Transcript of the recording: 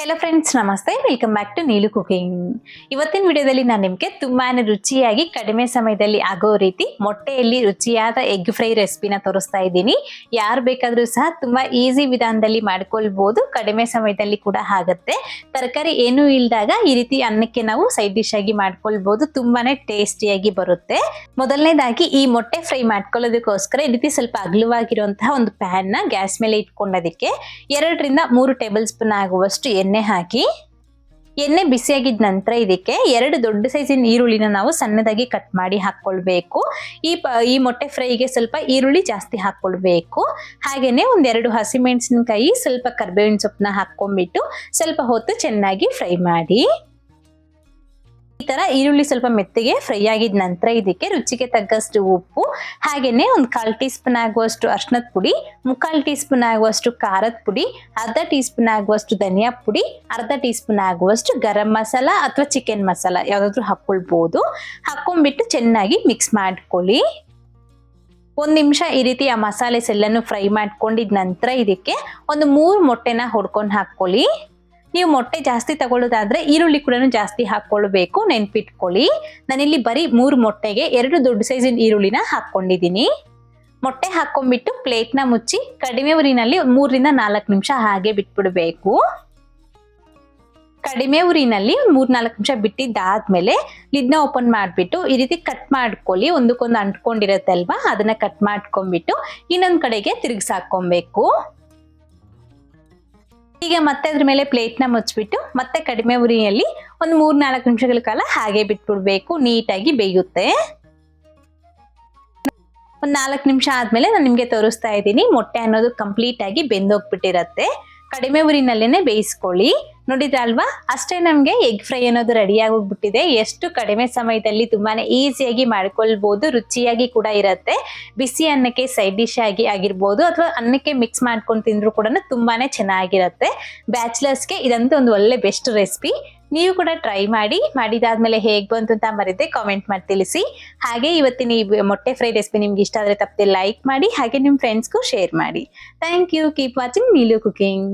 Hello friends ನಮಸ್ತೆ. Welcome back to Neelu cooking ಇವತ್ತಿನ ವಿಡಿಯೋದಲ್ಲಿ ನಾನು ನಿಮಗೆ ತುಂಬಾ ರುಚಿಯಾಗಿ ಕಡಿಮೆ ಸಮಯದಲ್ಲಿ ಆಗೋ ರೀತಿ ಮೊಟ್ಟೆಯಲ್ಲಿ ರುಚಿಯಾದ ಎಗ್ ಫ್ರೈ ರೆಸಿಪಿನ ತೋರಿಸ್ತಾ ಇದ್ದೀನಿ. ಯಾರು ಬೇಕಾದರೂ ಸಹ ತುಂಬಾ ಈಸಿ ವಿಧಾನದಲ್ಲಿ ಮಾಡ್ಕೊಳ್ಬೋದು. ಕಡಿಮೆ ಸಮಯದಲ್ಲಿ ಕೂಡ ಆಗುತ್ತೆ. ತರಕಾರಿ ಏನೂ ಇಲ್ದಾಗ ಈ ರೀತಿ ಅನ್ನಕ್ಕೆ ನಾವು ಸೈಡ್ ಡಿಶ್ ಆಗಿ ಮಾಡ್ಕೊಳ್ಬೋದು. ತುಂಬಾ ಟೇಸ್ಟಿಯಾಗಿ ಬರುತ್ತೆ. ಮೊದಲನೇದಾಗಿ ಈ ಮೊಟ್ಟೆ ಫ್ರೈ ಮಾಡ್ಕೊಳ್ಳೋದಕ್ಕೋಸ್ಕರ ಈ ರೀತಿ ಸ್ವಲ್ಪ ಅಗಲವಾಗಿರುವಂತಹ ಒಂದು ಪ್ಯಾನ್ನ ಗ್ಯಾಸ್ ಮೇಲೆ ಇಟ್ಕೊಂಡೋದಕ್ಕೆ ಎರಡರಿಂದ ಮೂರು ಟೇಬಲ್ ಸ್ಪೂನ್ ಆಗುವಷ್ಟು ಹಾಕಿ, ಎಣ್ಣೆ ಬಿಸಿಯಾಗಿದ ನಂತರ ಇದಕ್ಕೆ ಎರಡು ದೊಡ್ಡ ಸೈಜಿನ ಈರುಳ್ಳಿನ ನಾವು ಸಣ್ಣದಾಗಿ ಕಟ್ ಮಾಡಿ ಹಾಕ್ಕೊಳ್ಬೇಕು ಈ ಪ, ಈ ಮೊಟ್ಟೆ ಫ್ರೈಗೆ ಸ್ವಲ್ಪ ಈರುಳ್ಳಿ ಜಾಸ್ತಿ ಹಾಕ್ಕೊಳ್ಬೇಕು ಹಾಗೆಯೇ ಒಂದೆರಡು ಹಸಿಮೆಣಸಿನಕಾಯಿ, ಸ್ವಲ್ಪ ಕರ್ಬೇವಿನ ಸೊಪ್ಪನ್ನ ಹಾಕ್ಕೊಂಡ್ಬಿಟ್ಟು ಸ್ವಲ್ಪ ಹೊತ್ತು ಚೆನ್ನಾಗಿ ಫ್ರೈ ಮಾಡಿ. ಈ ತರ ಈರುಳ್ಳಿ ಸ್ವಲ್ಪ ಮೆತ್ತಗೆ ಫ್ರೈ ಆಗಿದ ನಂತರ ಇದಕ್ಕೆ ರುಚಿಗೆ ತಕ್ಕಷ್ಟು ಉಪ್ಪು, ಹಾಗೇನೆ ಒಂದು ಕಾಲ್ ಟೀ ಸ್ಪೂನ್ ಆಗುವಷ್ಟು ಅರ್ಶನದ ಪುಡಿ, ಮುಕ್ಕಾಲ್ ಟೀ ಸ್ಪೂನ್ ಆಗುವಷ್ಟು ಖಾರದ ಪುಡಿ, ಅರ್ಧ ಟೀ ಸ್ಪೂನ್ ಆಗುವಷ್ಟು ಧನಿಯಾ ಪುಡಿ, ಅರ್ಧ ಟೀ ಸ್ಪೂನ್ ಆಗುವಷ್ಟು ಗರಂ ಮಸಾಲ ಅಥವಾ ಚಿಕನ್ ಮಸಾಲ ಯಾವ್ದಾದ್ರು ಹಾಕೊಳ್ಬಹುದು ಹಾಕೊಂಡ್ಬಿಟ್ಟು ಚೆನ್ನಾಗಿ ಮಿಕ್ಸ್ ಮಾಡ್ಕೊಳ್ಳಿ. ಒಂದ್ ನಿಮಿಷ ಈ ರೀತಿ ಆ ಮಸಾಲೆಸ್ ಎಲ್ಲಾನು ಫ್ರೈ ಮಾಡ್ಕೊಂಡಿದ ನಂತರ ಇದಕ್ಕೆ ಒಂದು ಮೂರು ಮೊಟ್ಟೆನ ಹೊಡ್ಕೊಂಡು ಹಾಕೊಳ್ಳಿ ನೀವು ಮೊಟ್ಟೆ ಜಾಸ್ತಿ ತಗೊಳ್ಳೋದಾದ್ರೆ ಈರುಳ್ಳಿ ಕೂಡ ಜಾಸ್ತಿ ಹಾಕ್ಕೊಳ್ಬೇಕು ನೆನ್ಪಿಟ್ಕೊಳ್ಳಿ. ನಾನಿಲ್ಲಿ ಬರೀ ಮೂರು ಮೊಟ್ಟೆಗೆ ಎರಡು ದೊಡ್ಡ ಸೈಜಿನ ಈರುಳ್ಳಿನ ಹಾಕೊಂಡಿದ್ದೀನಿ ಮೊಟ್ಟೆ ಹಾಕೊಂಡ್ಬಿಟ್ಟು ಪ್ಲೇಟ್ನ ಮುಚ್ಚಿ ಕಡಿಮೆ ಉರಿನಲ್ಲಿ ಮೂರರಿಂದ ನಾಲ್ಕು ನಿಮಿಷ ಹಾಗೆ ಬಿಟ್ಬಿಡ್ಬೇಕು. ಕಡಿಮೆ ಉರಿನಲ್ಲಿ ಮೂರ್ ನಾಲ್ಕು ನಿಮಿಷ ಬಿಟ್ಟಿದ್ದಾದ್ಮೇಲೆ ಲಿಡ್ನ ಓಪನ್ ಮಾಡಿಬಿಟ್ಟು ಈ ರೀತಿ ಕಟ್ ಮಾಡ್ಕೊಳ್ಳಿ. ಒಂದಕ್ಕೊಂದು ಅಂಟ್ಕೊಂಡಿರತ್ತಲ್ವಾ? ಅದನ್ನ ಕಟ್ ಮಾಡ್ಕೊಂಡ್ಬಿಟ್ಟು ಇನ್ನೊಂದು ಕಡೆಗೆ ತಿರುಗಿಸಾಕೊಬೇಕು ಈಗ ಮತ್ತೆ ಅದ್ರ ಮೇಲೆ ಪ್ಲೇಟ್ನ ಮುಚ್ಚಿಬಿಟ್ಟು ಮತ್ತೆ ಕಡಿಮೆ ಉರಿಯಲ್ಲಿ ಒಂದು ಮೂರ್ ನಾಲ್ಕು ನಿಮಿಷಗಳ ಕಾಲ ಹಾಗೆ ಬಿಟ್ಬಿಡ್ಬೇಕು, ನೀಟಾಗಿ ಬೇಯುತ್ತೆ. ಒಂದ್ ನಾಲ್ಕು ನಿಮಿಷ ಆದಮೇಲೆ ನಾನು ನಿಮಗೆ ತೋರಿಸ್ತಾ ಇದ್ದೀನಿ, ಮೊಟ್ಟೆ ಅನ್ನೋದು ಕಂಪ್ಲೀಟ್ ಆಗಿ ಬೆಂದೋಗ್ಬಿಟ್ಟಿರತ್ತೆ. ಕಡಿಮೆ ಉರಿನಲ್ಲೇನೆ ಬೇಯಿಸ್ಕೊಳ್ಳಿ. ನೋಡಿದ್ರಲ್ವಾ ಅಷ್ಟೇ ನಮಗೆ ಎಗ್ ಫ್ರೈ ಅನ್ನೋದು ರೆಡಿ ಆಗೋಗ್ಬಿಟ್ಟಿದೆ. ಎಷ್ಟು ಕಡಿಮೆ ಸಮಯದಲ್ಲಿ ತುಂಬಾನೇ ಈಸಿಯಾಗಿ ಮಾಡ್ಕೊಳ್ಬಹುದು ರುಚಿಯಾಗಿ ಕೂಡ ಇರುತ್ತೆ. ಬಿಸಿ ಅನ್ನಕ್ಕೆ ಸೈಡ್ ಡಿಶ್ ಆಗಿ ಆಗಿರ್ಬೋದು, ಅಥವಾ ಅನ್ನಕ್ಕೆ ಮಿಕ್ಸ್ ಮಾಡ್ಕೊಂಡು ತಿಂದ್ರು ಕೂಡ ತುಂಬಾನೇ ಚೆನ್ನಾಗಿರುತ್ತೆ. ಬ್ಯಾಚುಲರ್ಸ್ಗೆ ಇದಂತೂ ಒಂದು ಒಳ್ಳೆ ಬೆಸ್ಟ್ ರೆಸಿಪಿ ನೀವು ಕೂಡ ಟ್ರೈ ಮಾಡಿ, ಮಾಡಿದಾದ್ಮೇಲೆ ಹೇಗ್ ಬಂತು ಅಂತ ಮರಿದೆ ಕಾಮೆಂಟ್ ಮಾಡಿ ತಿಳಿಸಿ. ಹಾಗೆ ಇವತ್ತಿನ ಈ ಮೊಟ್ಟೆ ಫ್ರೈ ರೆಸಿಪಿ ನಿಮ್ಗೆ ಇಷ್ಟ ಆದ್ರೆ ತಪ್ಪದೆ ಲೈಕ್ ಮಾಡಿ, ಹಾಗೆ ನಿಮ್ಮ ಫ್ರೆಂಡ್ಸ್ಗೂ ಶೇರ್ ಮಾಡಿ. Thank you keep watching Neelu cooking